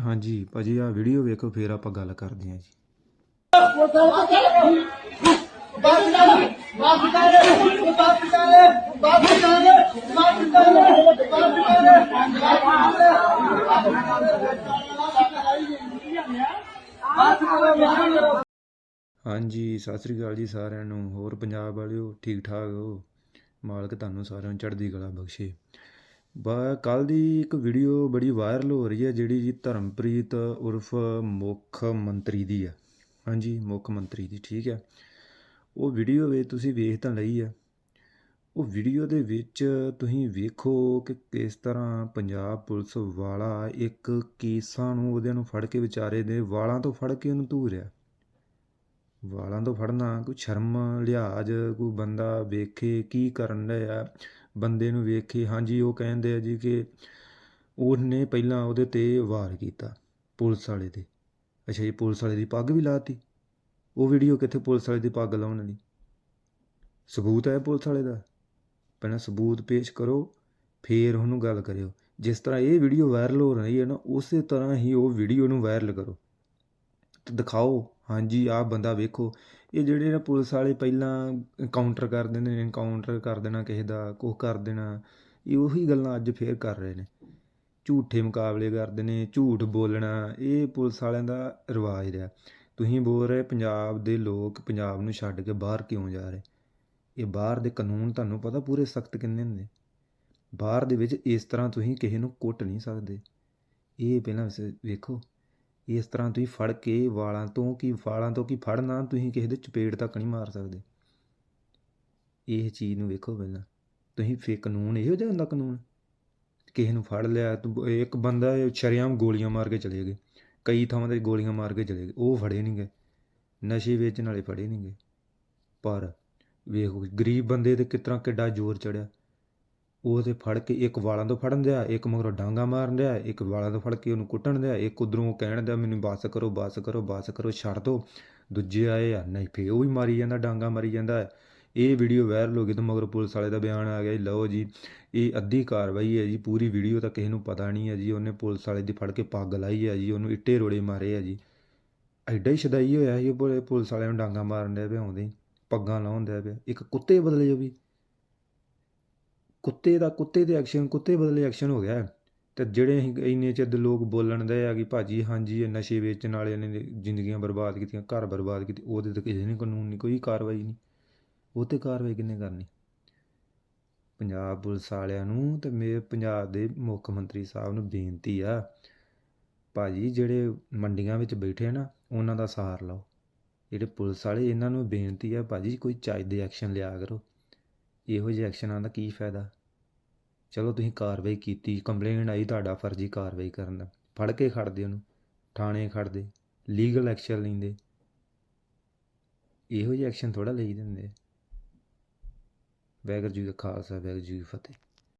ਹਾਂਜੀ, ਭਾਜੀ ਆ ਵੀਡੀਓ ਵੇਖੋ, ਫੇਰ ਆਪਾਂ ਗੱਲ ਕਰਦੇ ਹਾਂ ਜੀ। ਹਾਂਜੀ, ਸਤਿ ਸ੍ਰੀ ਅਕਾਲ ਜੀ ਸਾਰਿਆਂ ਨੂੰ। ਹੋਰ ਪੰਜਾਬ ਵਾਲਿਓ ਠੀਕ ਠਾਕ ਹੋ? ਮਾਲਕ ਤੁਹਾਨੂੰ ਸਾਰਿਆਂ ਨੂੰ ਚੜ੍ਹਦੀ ਕਲਾ ਬਖਸ਼ੇ। ਬਾ ਕੱਲ ਦੀ ਇੱਕ ਵੀਡੀਓ ਬੜੀ ਵਾਇਰਲ ਹੋ ਰਹੀ ਹੈ, ਜਿਹੜੀ ਜੀ ਧਰਮਪ੍ਰੀਤ ਉਰਫ ਮੁੱਖ ਮੰਤਰੀ ਦੀ ਹੈ। ਹਾਂਜੀ, ਮੁੱਖ ਮੰਤਰੀ ਦੀ, ਠੀਕ ਹੈ। ਉਹ ਵੀਡੀਓ ਵੇ ਤੁਸੀਂ ਵੇਖ ਤਾਂ ਲਈ ਹੈ। ਉਹ ਵੀਡੀਓ ਦੇ ਵਿੱਚ ਤੁਸੀਂ ਵੇਖੋ ਕਿ ਕਿਸ ਤਰ੍ਹਾਂ ਪੰਜਾਬ ਪੁਲਿਸ ਵਾਲਾ ਇੱਕ ਕੇਸਾਂ ਨੂੰ ਉਹਦੇ ਨੂੰ ਫੜ ਕੇ ਵਿਚਾਰੇ ਦੇ ਵਾਲਾਂ ਤੋਂ ਫੜ ਕੇ ਉਹਨੂੰ ਧੂਰਿਆ। ਵਾਲਾਂ ਤੋਂ ਫੜਨਾ, ਕੋਈ ਸ਼ਰਮ, ਲਿਹਾਜ਼, ਕੋਈ ਬੰਦਾ ਵੇਖੇ ਕੀ ਕਰਨ ਰਿਹਾ ਬੰਦੇ ਨੂੰ ਵੇਖ ਕੇ, ਹਾਂਜੀ, ਉਹ ਕਹਿੰਦੇ ਆ ਜੀ ਕਿ ਉਹਨੇ ਪਹਿਲਾਂ ਉਹਦੇ ਤੇ ਵਾਰ ਕੀਤਾ ਪੁਲਿਸ ਵਾਲੇ ਤੇ। ਅੱਛਾ ਜੀ, ਪੁਲਿਸ ਵਾਲੇ ਦੀ ਪੱਗ ਵੀ ਲਾਤੀ। ਉਹ ਵੀਡੀਓ ਕਿੱਥੇ ਪੁਲਿਸ ਵਾਲੇ ਦੀ ਪੱਗ ਲਾਉਣ ਵਾਲੀ? ਸਬੂਤ ਹੈ ਪੁਲਿਸ ਵਾਲੇ ਦਾ? ਪਹਿਲਾਂ ਸਬੂਤ ਪੇਸ਼ ਕਰੋ, ਫੇਰ ਉਹਨੂੰ ਗੱਲ ਕਰਿਓ। ਜਿਸ ਤਰ੍ਹਾਂ ਇਹ ਵੀਡੀਓ ਵਾਇਰਲ ਹੋ ਰਹੀ ਹੈ ਨਾ, ਉਸੇ ਤਰ੍ਹਾਂ ਹੀ ਉਹ ਵੀਡੀਓ ਨੂੰ ਵਾਇਰਲ ਕਰੋ। ਤੇ ਦਿਖਾਓ। ਹਾਂਜੀ, ਆਹ ਬੰਦਾ ਵੇਖੋ। ਇਹ ਜਿਹੜੇ ਨਾ ਪੁਲਿਸ ਵਾਲੇ ਪਹਿਲਾਂ ਐਨਕਾਊਂਟਰ ਕਰ ਦਿੰਦੇ ਨੇ ਇਨਕਾਊਂਟਰ ਕਰ ਦੇਣਾ ਕਿਸੇ ਦਾ ਕੁਝ ਕਰ ਦੇਣਾ, ਇਹ ਉਹੀ ਗੱਲਾਂ ਅੱਜ ਫੇਰ ਕਰ ਰਹੇ ਨੇ। ਝੂਠੇ ਮੁਕਾਬਲੇ ਕਰਦੇ ਨੇ, ਝੂਠ ਬੋਲਣਾ, ਇਹ ਪੁਲਿਸ ਵਾਲਿਆਂ ਦਾ ਰਿਵਾਜ ਰਿਹਾ। ਤੁਸੀਂ ਬੋਲ ਰਹੇ ਪੰਜਾਬ ਦੇ ਲੋਕ ਪੰਜਾਬ ਨੂੰ ਛੱਡ ਕੇ ਬਾਹਰ ਕਿਉਂ ਜਾ ਰਹੇ? ਇਹ ਬਾਹਰ ਦੇ ਕਾਨੂੰਨ ਤੁਹਾਨੂੰ ਪਤਾ ਪੂਰੇ ਸਖਤ ਕਿੰਨੇ ਹੁੰਦੇ? ਬਾਹਰ ਦੇ ਵਿੱਚ ਇਸ ਤਰ੍ਹਾਂ ਤੁਸੀਂ ਕਿਸੇ ਨੂੰ ਕੁੱਟ ਨਹੀਂ ਸਕਦੇ। ਇਹ ਪਹਿਲਾਂ ਵੇਖੋ। ਇਸ ਤਰ੍ਹਾਂ ਤੁਸੀਂ ਫੜ ਕੇ ਵਾਲਾਂ ਤੋਂ ਕੀ ਵਾਲਾਂ ਤੋਂ ਕੀ ਫੜਨਾ, ਤੁਸੀਂ ਕਿਸੇ ਦੇ ਚਪੇੜ ਤੱਕ ਨਹੀਂ ਮਾਰ ਸਕਦੇ। ਇਹ ਚੀਜ਼ ਨੂੰ ਵੇਖੋ ਪਹਿਲਾਂ। ਤੁਸੀਂ ਫੇ ਕਾਨੂੰਨ ਇਹੋ ਜਿਹਾ ਹੁੰਦਾ ਕਾਨੂੰਨ? ਕਿਸੇ ਨੂੰ ਫੜ ਲਿਆ, ਤੂੰ ਇੱਕ ਬੰਦਾ ਸ਼ਰੇਆਮ ਗੋਲੀਆਂ ਮਾਰ ਕੇ ਚਲੇ ਗਏ। ਕਈ ਥਾਵਾਂ ਤੇ ਗੋਲੀਆਂ ਮਾਰ ਕੇ ਚਲੇ ਗਏ। ਉਹ ਫੜੇ ਨਹੀਂ ਗਏ। ਨਸ਼ੇ ਵੇਚਣ ਵਾਲੇ ਫੜੇ ਨਹੀਂ ਗਏ। ਪਰ ਵੇਖੋ, ਗਰੀਬ ਬੰਦੇ ਤੇ ਕਿਤਨਾ ਕਿੱਡਾ ਜ਼ੋਰ ਚੜਿਆ। ਉਹ ਤੇ ਫੜ ਕੇ ਇੱਕ ਵਾਲਾਂ ਤੋਂ ਫੜਨ ਦਿਆ, ਇੱਕ ਮਗਰੋਂ ਡਾਂਗਾ ਮਾਰਨ ਦਿਆ, ਇੱਕ ਵਾਲਾਂ ਤੋਂ ਫੜ ਕੇ ਉਹਨੂੰ ਕੁੱਟਣ ਦਿਆ, ਇੱਕ ਉਧਰੋਂ ਕਹਿਣ ਦਿਆ, ਮੈਨੂੰ ਬਸ ਕਰੋ ਬਸ ਕਰੋ ਬਸ ਕਰੋ, ਛੱਡ ਦੋ। ਦੂਜੇ ਆਏ ਆ, ਨਹੀਂ ਫੇ ਉਹ ਵੀ ਮਾਰੀ ਜਾਂਦਾ, ਡਾਂਗਾ ਮਾਰੀ ਜਾਂਦਾ ਇਹ ਵੀਡੀਓ ਵਾਇਰਲ ਹੋ ਗਈ ਤਾਂ ਮਗਰ ਪੁਲਿਸ ਵਾਲੇ ਦਾ ਬਿਆਨ ਆ ਗਿਆ ਜੀ, ਲਓ ਜੀ, ਇਹ ਅੱਧੀ ਕਾਰਵਾਈ ਹੈ ਜੀ, ਪੂਰੀ ਵੀਡੀਓ ਤਾਂ ਕਿਸੇ ਨੂੰ ਪਤਾ ਨਹੀਂ ਹੈ ਜੀ, ਉਹਨੇ ਪੁਲਿਸ ਵਾਲੇ ਦੀ ਫੜ ਕੇ ਪੱਗ ਲਾਈ ਹੈ ਜੀ, ਉਹਨੂੰ ਇੱਟੇ ਰੋੜੇ ਮਾਰੇ ਆ ਜੀ। ਐਡਾ ਹੀ ਛਦਾਈ ਹੋਇਆ ਸੀ, ਉਹ ਪੁਲ- ਪੁਲਿਸ ਵਾਲਿਆਂ ਨੂੰ ਡਾਂਗਾ ਮਾਰਨ ਡਿਆ ਪਿਆ ਹੀ ਪੱਗਾਂ ਲਾਉਣ ਡਿਆ ਪਿਆ। ਇੱਕ ਕੁੱਤੇ ਬਦਲੇ ਜੋ ਵੀ ਕੁੱਤੇ ਦਾ, ਕੁੱਤੇ ਦੇ ਐਕਸ਼ਨ ਕੁੱਤੇ ਬਦਲੇ ਐਕਸ਼ਨ ਹੋ ਗਿਆ ਹੈ। ਤੇ ਜਿਹੜੇ ਅਸੀਂ ਇੰਨੇ ਚਿਰ ਦੇ ਲੋਕ ਬੋਲਣ ਦੇ ਆ ਕਿ ਭਾਜੀ ਹਾਂਜੀ, ਇਹ ਨਸ਼ੇ ਵੇਚਣ ਵਾਲਿਆਂ ਨੇ ਜ਼ਿੰਦਗੀਆਂ ਬਰਬਾਦ ਕੀਤੀਆਂ, ਘਰ ਬਰਬਾਦ ਕੀਤੇ, ਉਹਦੇ ਤੇ ਕਿਸੇ ਨੇ ਕਾਨੂੰਨ ਨਹੀਂ, ਕੋਈ ਕਾਰਵਾਈ ਨਹੀਂ। ਉਹ ਤੇ ਕਾਰਵਾਈ ਕਿੰਨੇ ਕਰਨੀ? ਪੰਜਾਬ ਪੁਲਿਸ ਵਾਲਿਆਂ ਨੂੰ ਤੇ ਮੇਰੇ ਪੰਜਾਬ ਦੇ ਮੁੱਖ ਮੰਤਰੀ ਸਾਹਿਬ ਨੂੰ ਬੇਨਤੀ ਆ, ਭਾਜੀ ਜਿਹੜੇ ਮੰਡੀਆਂ ਵਿੱਚ ਬੈਠੇ ਆ ਨਾ, ਉਹਨਾਂ ਦਾ ਸਹਾਰ ਲਓ। ਜਿਹੜੇ ਪੁਲਿਸ ਵਾਲੇ, ਇਹਨਾਂ ਨੂੰ ਬੇਨਤੀ ਆ, ਭਾਜੀ ਕੋਈ ਚਾਹੀਦੇ ਐਕਸ਼ਨ ਲਿਆ ਕਰੋ। ਇਹੋ ਜਿਹੇ ਐਕਸ਼ਨਾਂ ਦਾ ਕੀ ਫਾਇਦਾ? ਚਲੋ ਤੁਸੀਂ ਕਾਰਵਾਈ ਕੀਤੀ ਕੰਪਲੇਂਟ ਆਈ ਤੁਹਾਡਾ ਫਰਜ਼ੀ ਕਾਰਵਾਈ ਕਰਨ ਦਾ। ਫੜ ਕੇ ਖੜਦੇ ਉਹਨੂੰ, ਥਾਣੇ ਖੜਦੇ ਲੀਗਲ ਐਕਸ਼ਨ ਲੈਂਦੇ। ਇਹੋ ਜਿਹੇ ਐਕਸ਼ਨ ਥੋੜਾ ਲਈ ਦਿੰਦੇ ਵਾਹਿਗੁਰੂ ਜੀ ਦਾ ਖਾਲਸਾ, ਵਾਹਿਗੁਰੂ ਜੀ ਕੀ ਫਤਿਹ।